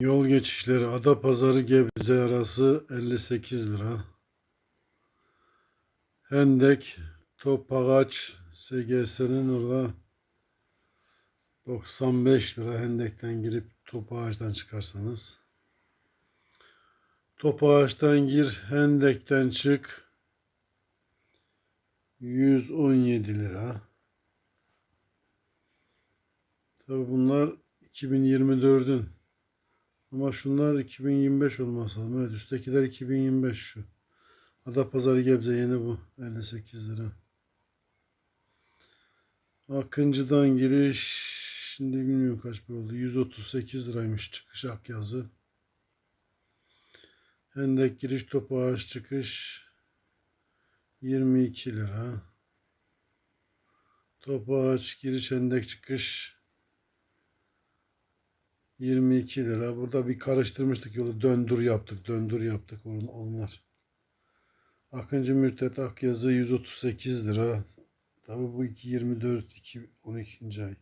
Yol geçişleri Adapazarı Gebze arası 58 lira. Hendek Topagaç SGS'nin orada 95 lira Hendek'ten girip Topağaç'tan çıkarsanız. Topağaç'tan gir Hendek'ten çık 117 lira. Tabi bunlar 2024'ün ama şunlar 2025 olması lazım. Evet üsttekiler 2025 şu. Adapazarı Gebze yeni bu. 58 lira. Akıncı'dan giriş şimdi bilmiyorum kaç para oldu. 138 liraymış çıkış Akyazı. Hendek giriş Topağaç çıkış 22 lira. Topağaç giriş Hendek çıkış 22 lira. Burada bir karıştırmıştık yolu. Döndür yaptık. Döndür yaptık. on- Onlar. Akıncı Mürtet Akyazı 138 lira. Tabi bu 224 2 12. ay.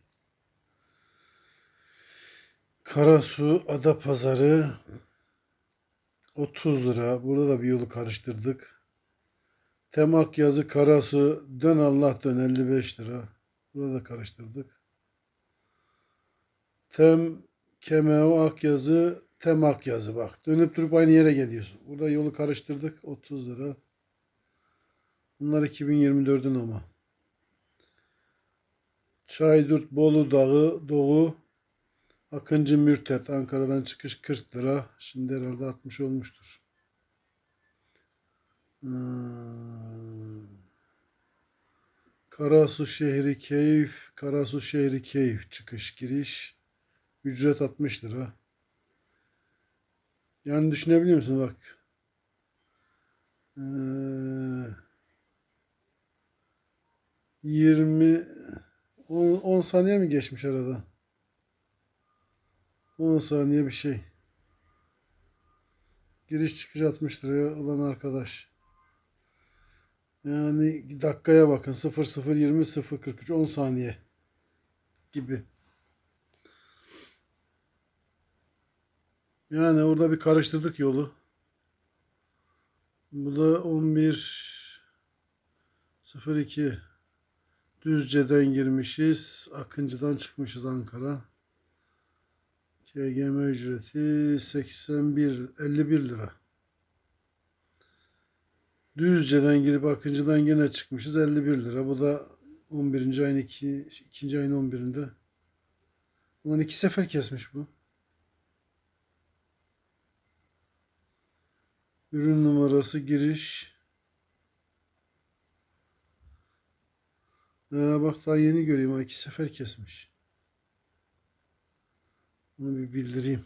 Karasu Adapazarı 30 lira. Burada da bir yolu karıştırdık. Tem Akyazı Karasu Dön Allah Dön 55 lira. Burada da karıştırdık. Tem Kemeo Akyazı Tem Akyazı bak. Dönüp durup aynı yere geliyorsun. Burada yolu karıştırdık. 30 lira. Bunlar 2024'ün ama. Çaydurt Bolu Dağı Doğu Akıncı Mürtet Ankara'dan çıkış 40 lira. Şimdi herhalde 60 olmuştur. Hmm. Karasu şehri keyif, Karasu şehri keyif çıkış giriş. Ücret 60 lira. Yani düşünebiliyor musun bak. Ee, 20 10, 10 saniye mi geçmiş arada? 10 saniye bir şey. Giriş çıkış 60 liraya olan arkadaş. Yani dakikaya bakın 00 20 0 43 10 saniye gibi. Yani orada bir karıştırdık yolu. Bu da 11 02 Düzce'den girmişiz. Akıncı'dan çıkmışız Ankara. KGM ücreti 81 51 lira. Düzce'den girip Akıncı'dan gene çıkmışız 51 lira. Bu da 11. ayın 2. 2. ayın 11'inde. Ulan iki sefer kesmiş bu. Ürün numarası giriş. Ee, bak daha yeni göreyim. ha, iki sefer kesmiş. Bunu bir bildireyim.